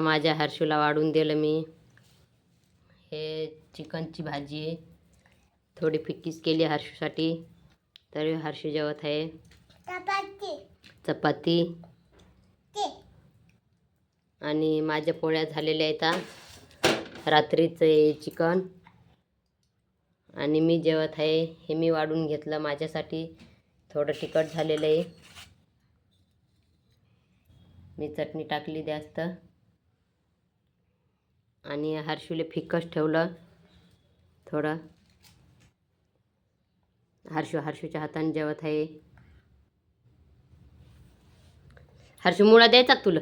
माझ्या हर्षूला वाढून दिलं मी. हे चिकनची भाजी आहे. थोडी फिक्कीच केली हर्षूसाठी. तर हर्षू जेवत आहे. चपाती. चपाती. आणि माझ्या पोळ्या झालेल्या आहेत रात्रीचं आहे चिकन. आणि मी जेवत आहे. हे मी वाढून घेतलं माझ्यासाठी. थोडं तिखट झालेलं आहे. मी चटणी टाकली जास्त. आणि हर्षूले फिक्कच ठेवलं. थोडं. हर्षू हर्षूच्या हाताने जेवत आहे. हर्षू मुळा द्यायचा तुला.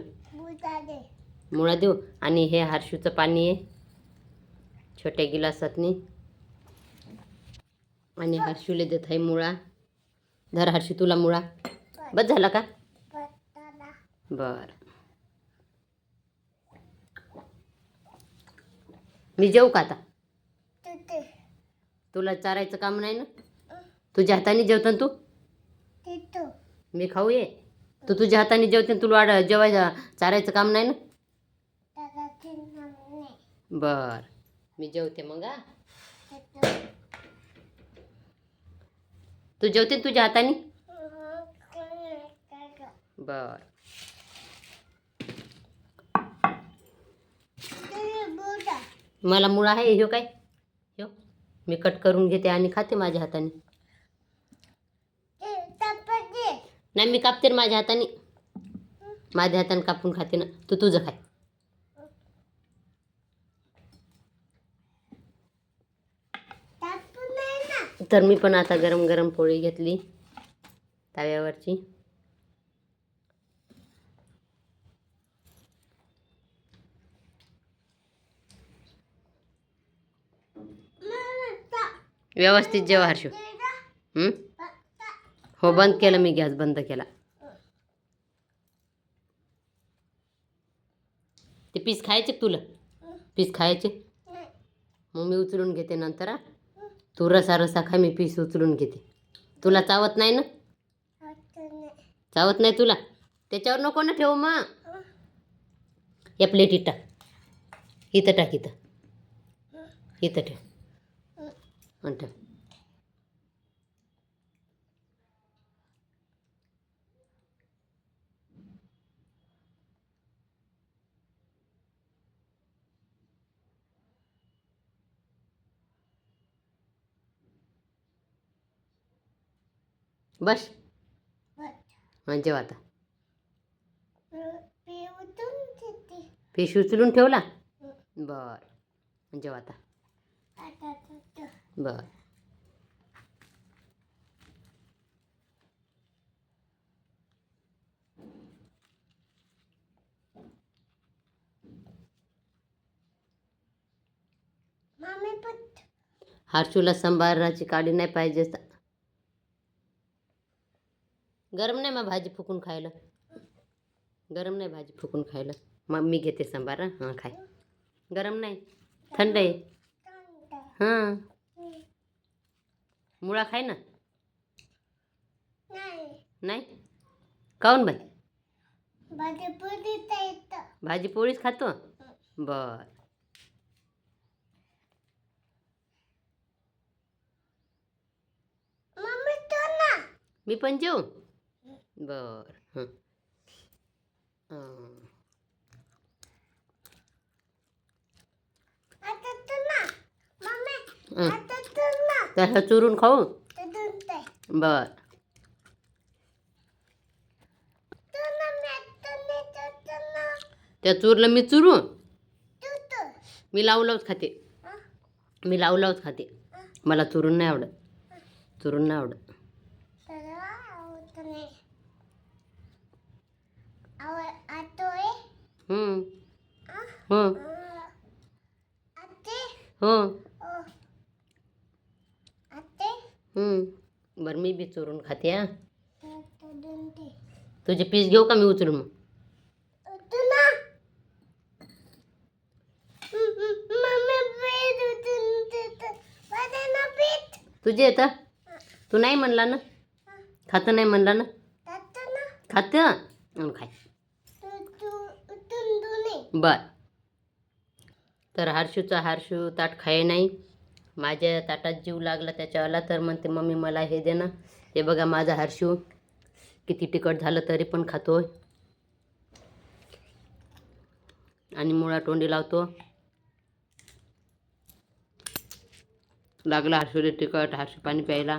मुळा देऊ. आणि हे हर्षूचं पाणी आहे. छोट्या गिलासातनी. आणि हर्षूले देत आहे मुळा. धर हर्षू तुला मुळा. बस झाला का? बर. मी जेऊ का आता? तुला चारायचं काम नाही ना? तुझ्या हाताने जेवतं तू? मी खाऊ ये. तू तुझ्या हाताने जेवते तुला वाढ जेवायचं चारायचं काम नाही ना? बर. मी जेवते मग तू जेवते तुझ्या हाताने? बर. मला मुळा आहे ह्यो हो काय? ह्यो हो. मी कट करून घेते आणि खाते माझ्या हाताने. नाही मी कापते माझ्या हाताने. माझ्या हाताने कापून खाते ना. तू तुझं खाय. तर मी पण आता गरम गरम पोळी घेतली तव्यावरची मला टाक व्यवस्थित जेवा हर्षू. हो बंद केलं मी गॅस बंद केला. ते पीस खायचे तुला? पीस खायचे? मग मी उचलून घेते नंतर तू रसा रसा खा मी पीस उचलून घेते. तुला चावत नाही ना? चावत नाही तुला? त्याच्यावर नको ना ठेवू मग. या प्लेटीत टाक. इथं टाक इथं. इथं ठेव. ठेव बस जेव आता फिश उचलून ठेवला बर जेव आता बर. हर्षूला संभाराची काळी नाही पाहिजे गरम नाही मग भाजी फुकून खायला. गरम नाही भाजी फुकून खायला. मग मी घेते संभार हं हां खाय. गरम नाही. थंड आहे. हां. मुळा खाय ना. नाही. नाही? काऊन बाई? माझे पुरीचा येतं. भाजी पोळीच खातो? बर. मम्मी तो ना. मी पण जेऊ? बर हं. हं. आता तो ना मम्मी. आता तो ना तसं चुरून खाऊ बर त्या चुरलं मी चुरू मी लावू लावूच खाते मी लावू लावूच खाते मला चुरून नाही आवडत. चुरून नाही आवडत. हं. हो आते हो ओ आते हं. बरं मी बी चुरून खाते हा. तुझे पीस घेऊ का मी उचलून मग? तुझे येतं तू नाही म्हणला ना? खातं नाही म्हणला ना? खातं आणि खाय. बर. तर हर्षूचा हर्षू ताट खाय नाही. माझ्या ताटात जीव लागला त्याच्यावाला तर म्हणते मम्मी मला हे दे ना. हे बघा माझा हर्षू किती तिखट झालं तरी पण खातो आणि मुळा तोंडी लावतो. लागला हर्षूला तिखट हर्षू पाणी प्यायला.